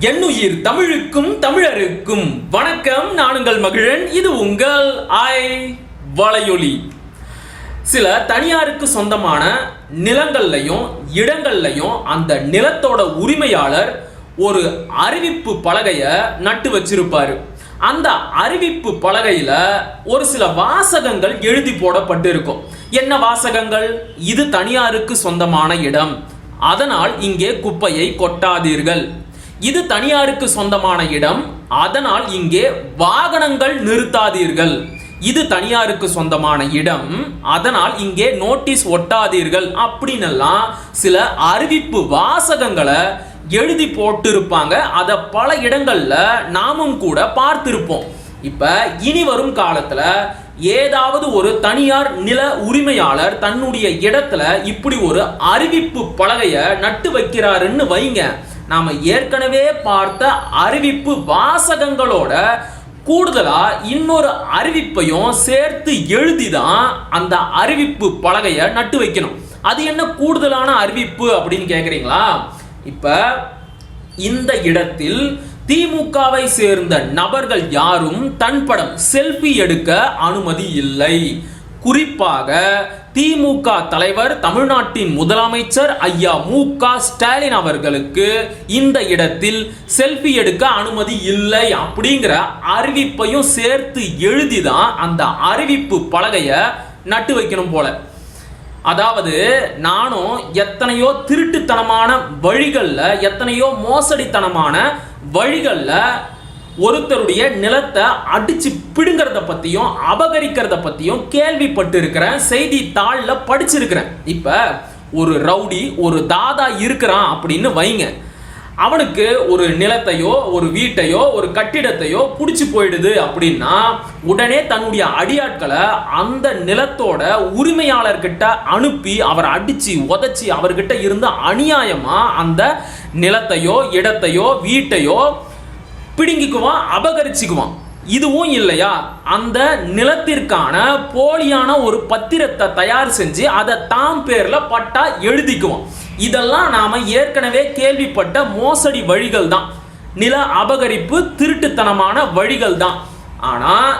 என்னுயிர் தமிழுக்கும் தமிழருக்கும் வணக்கம் நானுங்கள் மகிழன் இது உங்கள் ஐ வலையொலி. சில தனியாருக்கு சொந்தமான நிலங்கள்லையும் இடங்கள்லையும் அந்த நிலத்தோட உரிமையாளர் ஒரு அறிவிப்பு பலகையை நட்டு வச்சிருப்பாரு. அந்த அறிவிப்பு பலகையில் ஒரு சில வாசகங்கள் எழுதி போடப்பட்டு இருக்கும் என்ன வாசகங்கள்? இது தனியாருக்கு சொந்தமான இடம். அதனால் இங்கே குப்பையை கொட்டாதீர்கள். இது தனியாருக்கு சொந்தமான இடம். அதனால் இங்கே வாகனங்கள் நிறுத்தாதீர்கள். இது தனியாருக்கு சொந்தமான இடம். அதனால் இங்கே நோட்டீஸ் ஒட்டாதீர்கள். அப்படின்னெல்லாம் சில அறிவிப்பு வாசகங்களை எழுதி போட்டிருப்பாங்க. அதை பல இடங்களில் நாமும் கூட பார்த்திருப்போம். இப்போ இனி வரும் காலத்தில் ஏதாவது ஒரு தனியார் நில உரிமையாளர் தன்னுடைய இடத்துல இப்படி ஒரு அறிவிப்பு பலகையை நட்டு வைக்கிறாருன்னு வைங்க. நாம ஏற்கனவே பார்த்த அறிவிப்பு வாசகங்களோட கூடுதலா இன்னொரு அறிவிப்பையும் சேர்த்து எழுதி தான் அந்த அறிவிப்பு பலகைய நட்டு வைக்கணும். அது என்ன கூடுதலான அறிவிப்பு அப்படின்னு கேக்குறீங்களா? இப்ப இந்த இடத்தில் திமுகவை சேர்ந்த நபர்கள் யாரும் தன் படம் செல்ஃபி எடுக்க அனுமதி இல்லை. குறிப்பாக திமுக தலைவர் தமிழ்நாட்டின் முதலமைச்சர் ஐயா மு க. ஸ்டாலின் அவர்களுக்கு இந்த இடத்தில் செல்ஃபி எடுக்க அனுமதி இல்லை அப்படிங்கிற அறிவிப்பையும் சேர்த்து எழுதி தான் அந்த அறிவிப்பு பலகையை நட்டு வைக்கணும் போல. அதாவது நானும் எத்தனையோ திருட்டுத்தனமான வழிகளில் எத்தனையோ மோசடித்தனமான வழிகளில் ஒருத்தருடைய நிலத்தை அடிச்சு பிடுங்கிறத பத்தியும் அபகரிக்கிறத பத்தியும் கேள்விப்பட்டு இருக்கிறேன் செய்தித்தாளில் படிச்சிருக்கிறேன். இப்ப ஒரு ரவுடி ஒரு தாதா இருக்கிறான் அப்படின்னு வைங்க. அவனுக்கு ஒரு நிலத்தையோ ஒரு வீட்டையோ ஒரு கட்டிடத்தையோ பிடிச்சி போயிடுது அப்படின்னா உடனே தன்னுடைய அடியாட்களை அந்த நிலத்தோட உரிமையாளர்கிட்ட அனுப்பி அவர் அடித்து உதச்சி அவர்கிட்ட இருந்த அநியாயமாக அந்த நிலத்தையோ இடத்தையோ வீட்டையோ பிடுங்கிக்குவான் அபகரிச்சுக்குவான். இதுவும் இல்லையா? அந்த நிலத்திற்கான போலியான ஒரு பத்திரத்தை தயார் செஞ்சு அதை தாம் பேரில் பட்டா எழுதிக்குவோம் இதெல்லாம் நாம் ஏற்கனவே கேள்விப்பட்ட மோசடி வழிகள் தான் நில அபகரிப்பு திருட்டுத்தனமான வழிகள் தான் ஆனால்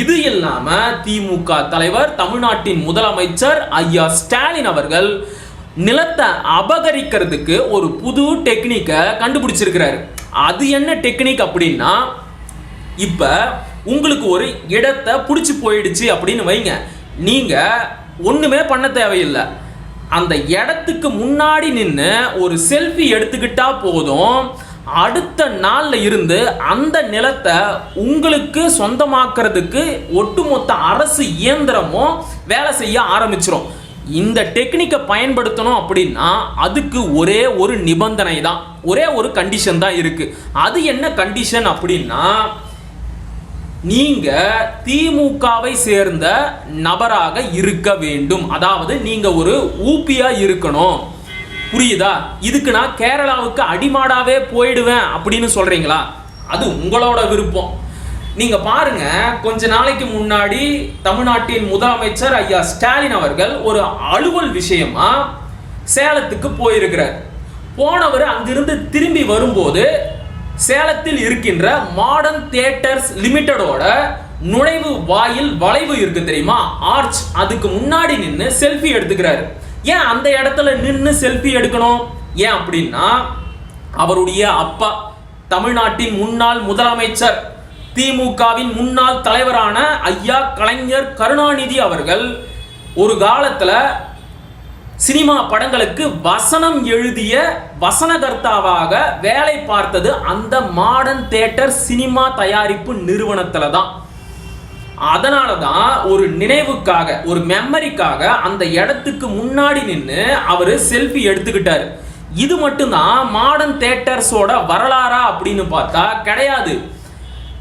இது இல்லாமல் திமுக தலைவர் தமிழ்நாட்டின் முதலமைச்சர் ஐயா ஸ்டாலின் அவர்கள் நிலத்தை அபகரிக்கிறதுக்கு ஒரு புது டெக்னிக்கை கண்டுபிடிச்சிருக்கிறாரு. அது என்ன டெக்னிக் அப்படின்னா இப்போ உங்களுக்கு ஒரு இடத்தை பிடிச்சி போயிடுச்சு அப்படின்னு வைங்க. நீங்கள் ஒன்றுமே பண்ண தேவையில்லை. அந்த இடத்துக்கு முன்னாடி நின்று ஒரு செல்ஃபி எடுத்துக்கிட்டா போதும். அடுத்த நாளில் இருந்து அந்த நிலத்தை உங்களுக்கு சொந்தமாக்குறதுக்கு ஒட்டுமொத்த அரசு இயந்திரமும் வேலை செய்ய ஆரம்பிச்சிடும் இந்த டெக்னிக்கை பயன்படுத்தணும் அப்படின்னா அதுக்கு ஒரே ஒரு நிபந்தனை தான் ஒரே ஒரு கண்டிஷன் தான் இருக்கு. அது என்ன கண்டிஷன் அப்படின்னா நீங்க திமுகவை சேர்ந்த நபராக இருக்க வேண்டும். அதாவது நீங்க ஒரு ஊப்பியா இருக்கணும். புரியுதா? இதுக்கு நான் கேரளாவுக்கு அடிமாடாவே போயிடுவேன் அப்படின்னு சொல்றீங்களா? அது உங்களோட விருப்பம். நீங்க பாருங்க கொஞ்ச நாளைக்கு முன்னாடி தமிழ்நாட்டின் முதலமைச்சர் ஐயா ஸ்டாலின் அவர்கள் ஒரு அலுவல் விஷயமா சேலத்துக்கு போயிருக்கிறார். போனவர் அங்கிருந்து திரும்பி வரும்போது சேலத்தில் இருக்கின்ற மாடர்ன் தியேட்டர்ஸ் லிமிட்டடோட நுழைவு வாயில் வளைவு இருக்கு தெரியுமா? ஆர்ச் அதுக்கு முன்னாடி நின்று செல்ஃபி எடுத்துக்கிறாரு. ஏன் அந்த இடத்துல நின்று செல்ஃபி எடுக்கணும்? ஏன் அப்படின்னா அவருடைய அப்பா தமிழ்நாட்டின் முன்னாள் முதலமைச்சர் திமுகவின் முன்னாள் தலைவரான ஐயா கலைஞர் கருணாநிதி அவர்கள் ஒரு காலத்தில் சினிமா படங்களுக்கு வசனம் எழுதிய வசனகர்த்தாவாக வேலை பார்த்தது அந்த மாடர்ன் தேட்டர் சினிமா தயாரிப்பு நிறுவனத்தில் தான். அதனால தான் ஒரு நினைவுக்காக ஒரு மெமரிக்காக அந்த இடத்துக்கு முன்னாடி நின்று அவர் செல்ஃபி எடுத்துக்கிட்டார். இது மட்டும்தான் மாடர்ன் தேட்டர்ஸோட வரலாறா அப்படின்னு பார்த்தா கிடையாது.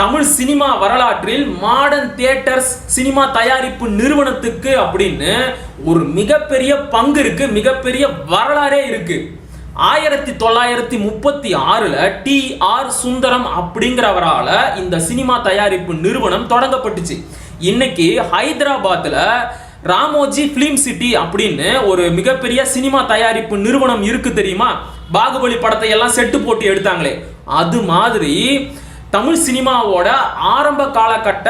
தமிழ் சினிமா வரலாற்றில் மாடர்ன் தியேட்டர்ஸ் சினிமா தயாரிப்பு நிறுவனத்துக்கு அப்படின்னு ஒரு மிகப்பெரிய பங்கு இருக்கு மிகப்பெரிய வரலாறே இருக்கு. ஆயிரத்தி தொள்ளாயிரத்தி முப்பத்தி ஆறுல டி ஆர் சுந்தரம் அப்படிங்கிறவரால இந்த சினிமா தயாரிப்பு நிறுவனம் தொடங்கப்பட்டுச்சு. இன்னைக்கு ஹைதராபாத்ல ராமோஜி ஃபிலிம் சிட்டி அப்படின்னு ஒரு மிகப்பெரிய சினிமா தயாரிப்பு நிறுவனம் இருக்கு தெரியுமா? பாகுபலி படத்தை எல்லாம் செட்டு போட்டு எடுத்தாங்களே. அது மாதிரி தமிழ் சினிமாவோட ஆரம்ப காலகட்ட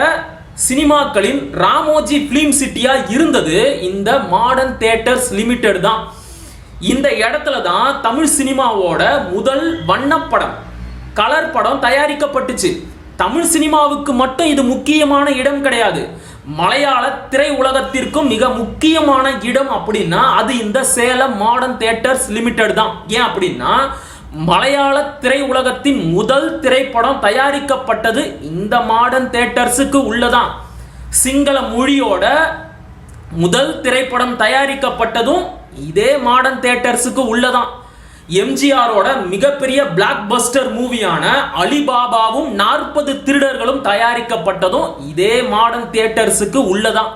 சினிமாக்களின் ராமோஜி ஃபிலிம் சிட்டியா இருந்தது. இந்த மாடர்ன் தேட்டர்ஸ் லிமிடெட் தான். இந்த இடத்துல தான் தமிழ் சினிமாவோட முதல் வண்ணப்படம் கலர் படம் தயாரிக்கப்பட்டுச்சு. தமிழ் சினிமாவுக்கு மட்டும் இது முக்கியமான இடம் கிடையாது. மலையாள திரை உலகத்திற்கும் மிக முக்கியமான இடம் அப்படின்னா அது இந்த சேலம் மாடர்ன் தேட்டர்ஸ் லிமிடெட் தான். ஏன் அப்படின்னா மலையாள திரையுலகத்தின் முதல் திரைப்படம் தயாரிக்கப்பட்டது இந்த மாடர்ன் தேட்டர்ஸுக்கு உள்ளதான். சிங்கள மொழியோட முதல் திரைப்படம் தயாரிக்கப்பட்டதும் இதே மாடர்ன் தேட்டர்ஸுக்கு உள்ளதான். எம்ஜிஆரோட மிகப்பெரிய பிளாக் பஸ்டர் மூவியான அலிபாபாவும் நாற்பது திருடர்களும் தயாரிக்கப்பட்டதும் இதே மாடர்ன் தியேட்டர்ஸுக்கு உள்ளதான்.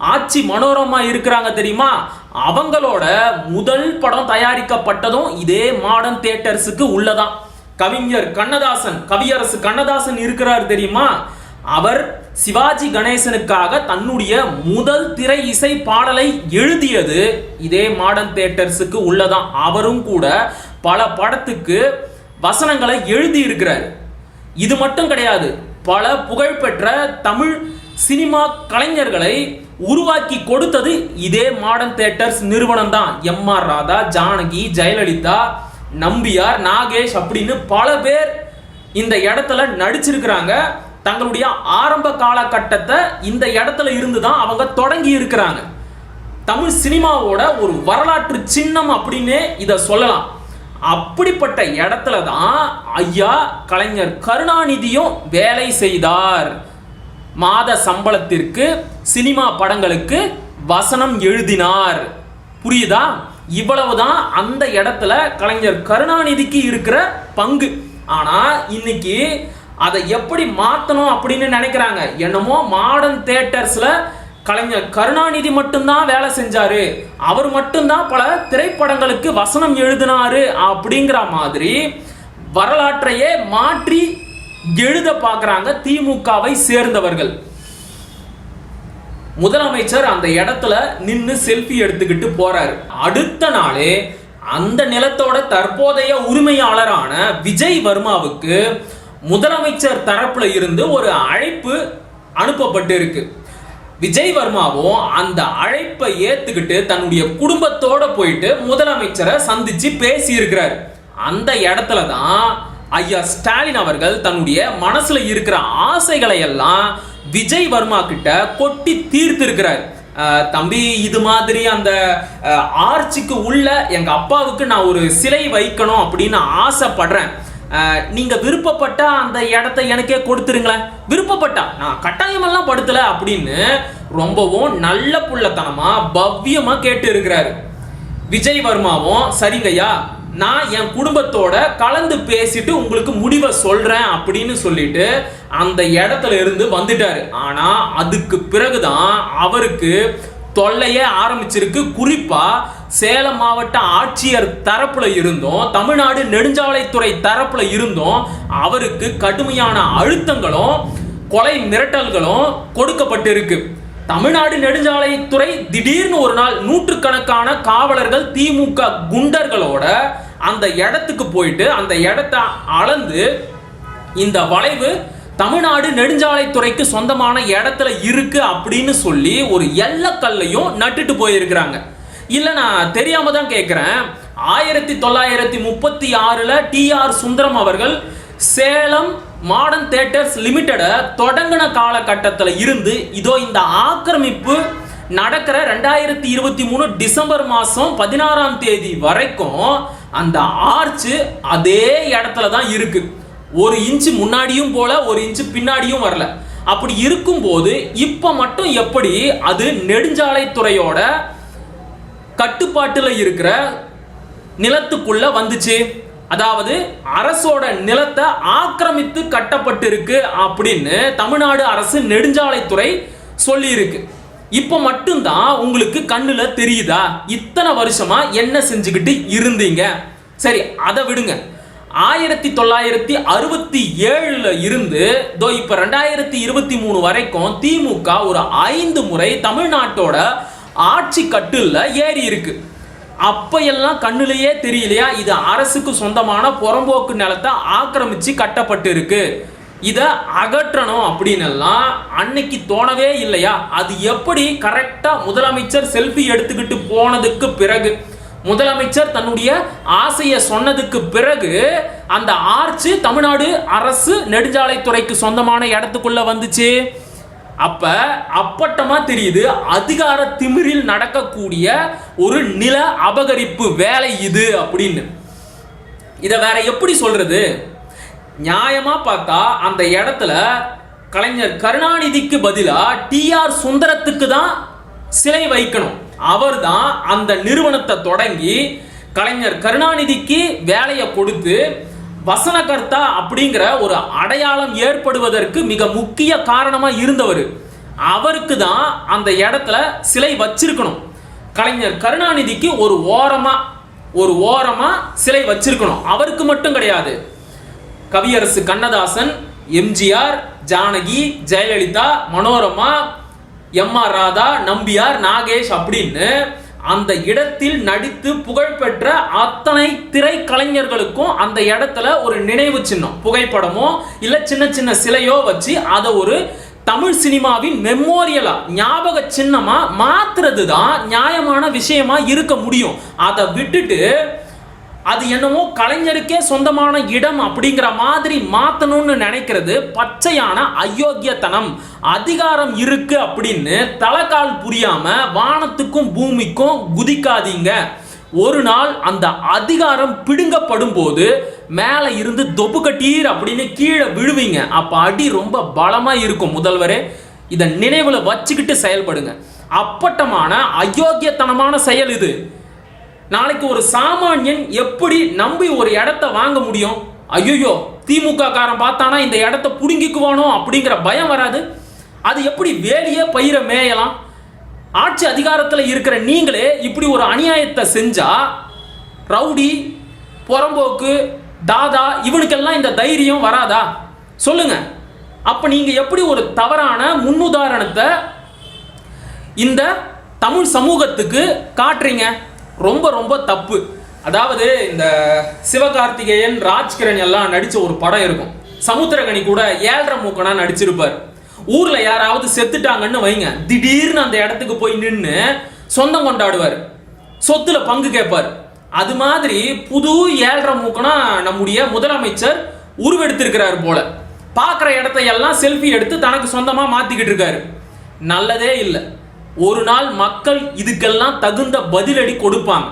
ஆட்சி மனோரமா இருக்கிறாங்க தெரியுமா? அவங்களோட முதல் படம் தயாரிக்கப்பட்டதும் இதே மாடர்ன் தியேட்டர்ஸுக்கு உள்ளதான். கவிஞர் கண்ணதாசன் கவியரசு கண்ணதாசன் இருக்கிறார் தெரியுமா? அவர் சிவாஜி கணேசனுக்காக தன்னுடைய முதல் திரை இசை பாடலை எழுதியது இதே மாடர்ன் தியேட்டர்ஸுக்கு உள்ளதான். அவரும் கூட பல படத்துக்கு வசனங்களை எழுதி இருக்கிறார் இது மட்டும் கிடையாது பல புகழ்பெற்ற தமிழ் சினிமா கலைஞர்களை உருவாக்கி கொடுத்தது இதே மாடர்ன் தேட்டர்ஸ் நிறுவனம் தான் எம் ஆர் ராதா ஜானகி ஜெயலலிதா நம்பியார் நாகேஷ் அப்படின்னு பல பேர் இந்த இடத்துல நடிச்சிருக்கிறாங்க. தங்களுடைய ஆரம்ப காலகட்டத்தை இந்த இடத்துல இருந்து தான் அவங்க தொடங்கி இருக்கிறாங்க. தமிழ் சினிமாவோட ஒரு வரலாற்று சின்னம் அப்படின்னே இதை சொல்லலாம். அப்படிப்பட்ட இடத்துல தான் ஐயா கலைஞர் கருணாநிதியும் வேலை செய்தார். மாத சம்பளத்திற்கு சினிமா படங்களுக்கு வசனம் எழுதினார். புரியுதா? இவ்வளவுதான் அந்த இடத்துல கலைஞர் கருணாநிதிக்கு இருக்கிற பங்கு. ஆனா இன்னைக்கு அதை எப்படி மாத்தணும் அப்படின்னு நினைக்கிறாங்க. என்னமோ மாடர்ன் தேட்டர்ஸில் கலைஞர் கருணாநிதி மட்டும்தான் வேலை செஞ்சாரு. அவர் மட்டும்தான் பல திரைப்படங்களுக்கு வசனம் எழுதினாரு அப்படிங்கிற மாதிரி வரலாற்றையே மாற்றி எழுத பார்க்குறாங்க திமுகவை சேர்ந்தவர்கள். முதலமைச்சர் அந்த இடத்துல நின்று செல்ஃபி எடுத்துக்கிட்டு போறாரு. அடுத்த நாளே அந்த நிலத்தோட தற்போதைய உரிமையாளரான விஜய் வர்மாவுக்கு முதலமைச்சர் தரப்புல இருந்து ஒரு அழைப்பு அனுப்பப்பட்டு இருக்கு விஜய் வர்மாவும் அந்த அழைப்பை ஏத்துக்கிட்டு தன்னுடைய குடும்பத்தோட போயிட்டு முதலமைச்சரை சந்திச்சு பேசி இருக்கிறார் அந்த இடத்துல தான் ஐயா ஸ்டாலின் அவர்கள் தன்னுடைய மனசுல இருக்கிற ஆசைகளை எல்லாம் விஜய் வர்மா கிட்ட கொட்டி தீர்த்திருக்கிறார். தம்பி இது மாதிரி அந்த ஆர்ச்சிக்கு உள்ள எங்க அப்பாவுக்கு நான் ஒரு சிலை வைக்கணும் அப்படின்னு ஆசைப்படுறேன். நீங்க விருப்பப்பட்ட அந்த இடத்த எனக்கே கொடுத்துருங்களேன். விருப்பப்பட்டா. நான் கட்டாயமெல்லாம் படுத்தல அப்படின்னு ரொம்பவும் நல்ல புள்ளத்தனமா பவ்யமா கேட்டு இருக்கிறாரு விஜய் வர்மாவும் சரிங்கய்யா நான் என் குடும்பத்தோட கலந்து பேசிட்டு உங்களுக்கு முடிவை சொல்கிறேன் அப்படின்னு சொல்லிட்டு அந்த இடத்துல இருந்து வந்துட்டாரு. ஆனால் அதுக்கு பிறகுதான் அவருக்கு தொல்லையே ஆரம்பிச்சிருக்கு. குறிப்பாக சேலம் மாவட்ட ஆட்சியர் தரப்புல இருந்தும் தமிழ்நாடு நெடுஞ்சாலைத்துறை தரப்புல இருந்தும் அவருக்கு கடுமையான அழுத்தங்களும் கொலை மிரட்டல்களும் கொடுக்கப்பட்டிருக்கு. தமிழ்நாடு நெடுஞ்சாலைத்துறை திடீர்னு ஒரு நாள் நூற்றுக்கணக்கான காவலர்கள் திமுக குண்டர்களோட அந்த இடத்துக்கு போயிட்டு அந்த இடத்த அளந்து இந்த வளைவு தமிழ்நாடு நெடுஞ்சாலைத்துறைக்கு சொந்தமான இடத்துல இருக்கு அப்படின்னு சொல்லி ஒரு எல்லக்கல்லையும் நட்டுட்டு போயிருக்கிறாங்க. இல்லை நான் தெரியாம தான் கேட்குறேன் ஆயிரத்தி தொள்ளாயிரத்தி முப்பத்தி ஆறில் டி ஆர் சுந்தரம் அவர்கள் சேலம் மாடர்ன் தேட்டர்ஸ் லிமிட்டடை தொடங்கின காலகட்டத்தில் இருந்து இதோ இந்த ஆக்கிரமிப்பு நடக்கிற ரெண்டாயிரத்தி இருபத்தி மூணு டிசம்பர் மாதம் பதினாறாம் தேதி வரைக்கும் அந்த ஆர்ச்சு அதே இடத்துல தான் இருக்கு. ஒரு இன்ச்சு முன்னாடியும் போல ஒரு இன்ச்சு பின்னாடியும் வரல. அப்படி இருக்கும்போது இப்போ மட்டும் எப்படி அது நெடுஞ்சாலைத்துறையோட கட்டுப்பாட்டில் இருக்கிற நிலத்துக்குள்ள வந்துச்சு? அதாவது அரசோட நிலத்தை ஆக்கிரமித்து கட்டப்பட்டிருக்கு அப்படின்னு தமிழ்நாடு அரசு நெடுஞ்சாலைத்துறை சொல்லியிருக்கு. இப்போ மட்டும்தான் உங்களுக்கு கண்ணில் தெரியுதா? இத்தனை வருஷமா என்ன செஞ்சுக்கிட்டு இருந்தீங்க? சரி அதை விடுங்க. ஆயிரத்தி தொள்ளாயிரத்தி அறுபத்தி ஏழுல இருந்து தோ இப்போ ரெண்டாயிரத்தி இருபத்தி மூணு வரைக்கும் திமுக ஒரு ஐந்து முறை தமிழ்நாட்டோட ஆட்சி கட்டில் ஏறி இருக்குது அப்பையெல்லாம் கண்ணுலேயே தெரியலையா? இது அரசுக்கு சொந்தமான புறம்போக்கு நிலத்தை ஆக்கிரமிச்சு கட்டப்பட்டு இருக்கு இதை அகற்றணும் அப்படின்னெல்லாம் அன்னைக்கு தோணவே இல்லையா? அது எப்படி கரெக்டாக முதலமைச்சர் செல்ஃபி எடுத்துக்கிட்டு போனதுக்கு பிறகு முதலமைச்சர் தன்னுடைய ஆசையை சொன்னதுக்கு பிறகு அந்த ஆர்ச்சு தமிழ்நாடு அரசு நெடுஞ்சாலைத்துறைக்கு சொந்தமான இடத்துக்குள்ள வந்துச்சு. அப்ப அப்பட்டமா தெரியுது அதிகார திமிரில் நடக்கக்கூடிய ஒரு நில அபகரிப்பு வேலை இது அப்படின்னு. இதை வேற எப்படி சொல்றது? நியாயமா பார்த்தா அந்த இடத்துல கலைஞர் கருணாநிதிக்கு பதிலாக டிஆர் சுந்தரத்துக்கு தான் சிலை வைக்கணும். அவர் தான் அந்த நிறுவனத்தை தொடங்கி கலைஞர் கருணாநிதிக்கு வேலையை கொடுத்து வசனகர்த்தா அப்படிங்கிற ஒரு அடையாளம் ஏற்படுவதற்கு மிக முக்கிய காரணமாக இருந்தவர். அவருக்கு தான் அந்த இடத்துல சிலை வச்சிருக்கணும். கலைஞர் கருணாநிதிக்கு ஒரு ஓரமா ஒரு ஓரமா சிலை வச்சிருக்கணும். அவருக்கு மட்டும் கிடையாது. கவியரசு கண்ணதாசன் எம்ஜிஆர் ஜானகி ஜெயலலிதா மனோரமா எம் ஆர் ராதா நம்பியார் நாகேஷ் அப்படின்னு அந்த இடத்தில் நடித்து புகழ்பெற்ற அத்தனை திரைக்கலைஞர்களுக்கும் அந்த இடத்துல ஒரு நினைவு சின்னம். புகைப்படமோ இல்லை சின்ன சின்ன சிலையோ வச்சு அதை ஒரு தமிழ் சினிமாவின் மெமோரியலா ஞாபக சின்னமா மாத்துறது தான் நியாயமான விஷயமா இருக்க முடியும். அதை விட்டுட்டு அது என்னமோ கலைஞருக்கே சொந்தமான இடம் அப்படிங்கிற மாதிரி மாற்றணும்னு நினைக்கிறது பச்சையான அயோக்கியத்தனம். அதிகாரம் இருக்கு அப்படின்னு தலைக்கால் புரியாம வானத்துக்கும் பூமிக்கும் குதிக்காதீங்க. ஒரு நாள் அந்த அதிகாரம் பிடுங்கப்படும் போது மேலே இருந்து தொப்பு கட்டீர் அப்படின்னு கீழே விழுவீங்க. அப்போ அடி ரொம்ப பலமாக இருக்கும் முதல்வரே. இதை நினைவில் வச்சுக்கிட்டு செயல்படுங்க. அப்பட்டமான அயோக்கியத்தனமான செயல் இது. நாளைக்கு ஒரு சாமானியன் எப்படி நம்பி ஒரு இடத்த வாங்க முடியும்? ஐயோ திமுக காரன் பார்த்தானா இந்த இடத்த புடுங்கிக்குவானோ அப்படிங்கிற பயம் வராது? அது எப்படி வேலியே பயிர மேயலாம்? ஆட்சி அதிகாரத்தில் இருக்கிற நீங்களே இப்படி ஒரு அநியாயத்தை செஞ்சா ரவுடி புறம்போக்கு தாதா இவனுக்கெல்லாம் இந்த தைரியம் வராதா? சொல்லுங்க. அப்ப நீங்க எப்படி ஒரு தவறான முன்னுதாரணத்தை இந்த தமிழ் சமூகத்துக்கு காட்டுறீங்க? ரொம்ப ரொம்ப தப்பு. அதாவது இந்த சிவகார்த்திகேயன் ராஜ்கிரண் எல்லாம் நடித்த ஒரு படம் இருக்கும். சமுத்திரகனி கூட ஏழரை மூக்கனா நடிச்சிருப்பார். ஊர்ல யாராவது செத்துட்டாங்கன்னு வைங்க. திடீர்னு அந்த இடத்துக்கு போய் நின்று சொந்தம் கொண்டாடுவார். சொத்துல பங்கு கேட்பார். அது மாதிரி புது ஏழரை மூக்கனா நம்முடைய முதலமைச்சர் உருவெடுத்திருக்கிறார் போல. பார்க்குற இடத்தையெல்லாம் செல்ஃபி எடுத்து தனக்கு சொந்தமாக மாற்றிக்கிட்டு இருக்காரு. நல்லதே இல்லை. ஒரு நாள் மக்கள் இதுக்கெல்லாம் தகுந்த பதிலடி கொடுப்பாங்க.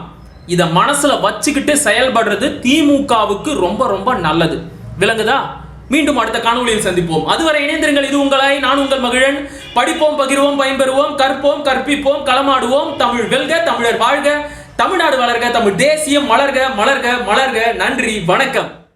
இதை மனசில் வச்சுக்கிட்டு செயல்படுறது திமுகவுக்கு ரொம்ப ரொம்ப நல்லது. விளங்குதா? மீண்டும் அடுத்த காணொலியில் சந்திப்போம். அதுவரை இணைந்திருங்கள். இது உங்களாய் நான் உங்கள் மகிழன். படிப்போம் பகிர்வோம் பயன்பெறுவோம் கற்போம் கற்பிப்போம் களமாடுவோம். தமிழ் வெல்க தமிழர் வாழ்க. தமிழ்நாடு வளர்க தமிழ் தேசியம் மலர்க மலர்க மலர்க. நன்றி வணக்கம்.